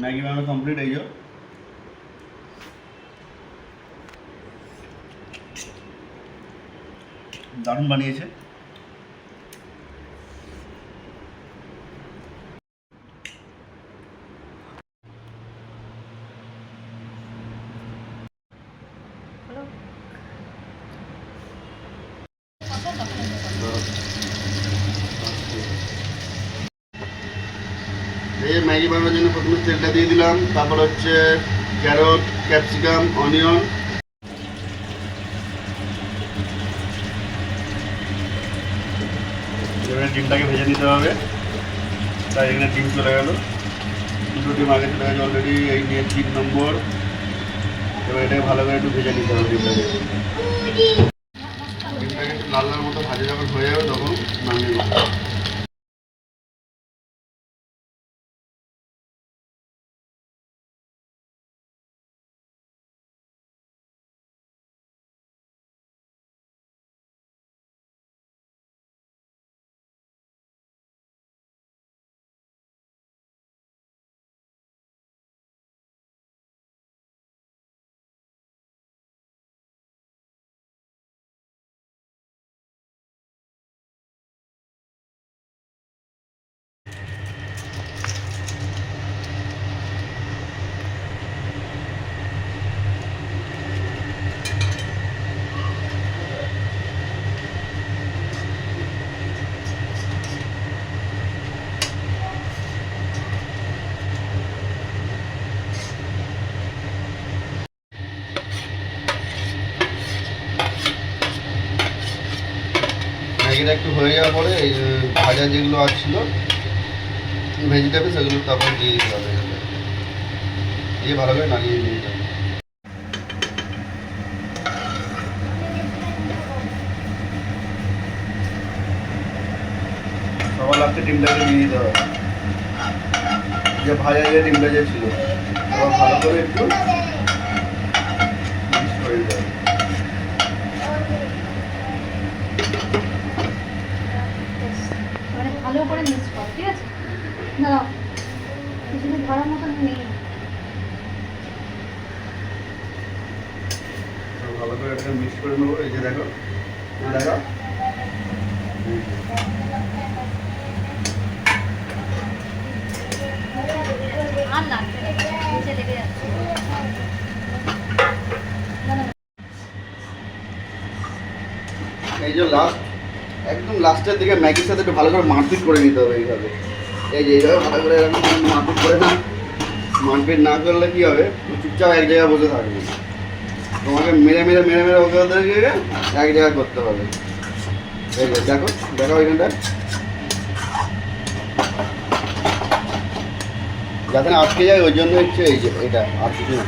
Maggi বানানো complete এই দারুণ বানিয়েছে এই ম্যাগি বানানোর জন্য প্রথমে তেলটা দিয়ে দিলাম, তারপর হচ্ছে ক্যারট, ক্যাপসিকাম, অনিয়ন। এবারে ডিমটাকে ভেজে নিতে হবে। তাই এখানে ডিম চলে গেল। দুটো ডিম আগে চলে গেছে অলরেডি এই নিয়ে তিন নম্বর। এবার এটাকে ভালো করে একটু ভেজে নিতে হবে ডিমটাকে। ডিমটাকে একটু লাল লাল মতো ভাজা যখন হয়ে যাবে, তখন নামিয়ে ম্যাগিটা একটু হয়ে যাওয়ার পরে এই ভাজা যেগুলো আসছিল ভেজিটেবল সেগুলো তারপর দিয়ে দিতে হবে। দিয়ে ভালো করে নাড়িয়ে সবার লাস্টে ডিমটাকে দিয়ে দিতে হবে। যে ভাজা যে ডিমটা যে ছিল ভালো করে একটু mix করে দিতে হবে মানে ভালো করে মিক্স কর ঠিক আছে? দাঁড়াও পিছনে ধরার মতন নেই। ভালো করে এটাকে মিক্স করে নেব এই যে দেখো দেখো। আর লাগবে নিচে লেগে যাচ্ছে। এই যে লাস্ট একদম লাস্টের দিকে ম্যাগির সাথে একটু ভালো করে মারপিট করে নিতে হবে এইভাবে। এই যে এইভাবে ভালো করে মারপিট করে না। মারপিট না করলে কি হবে? চুপচাপ এক জায়গায় বসে থাকবে। তোমাকে মেরে মেরে মেরে মেরে ওকে ওদেরকে এক জায়গায় করতে হবে। এই যে দেখো দেখো ওইখানটা যাতে আটকে যায়, ওই জন্য হচ্ছে এই যে এটা আর কিছু না।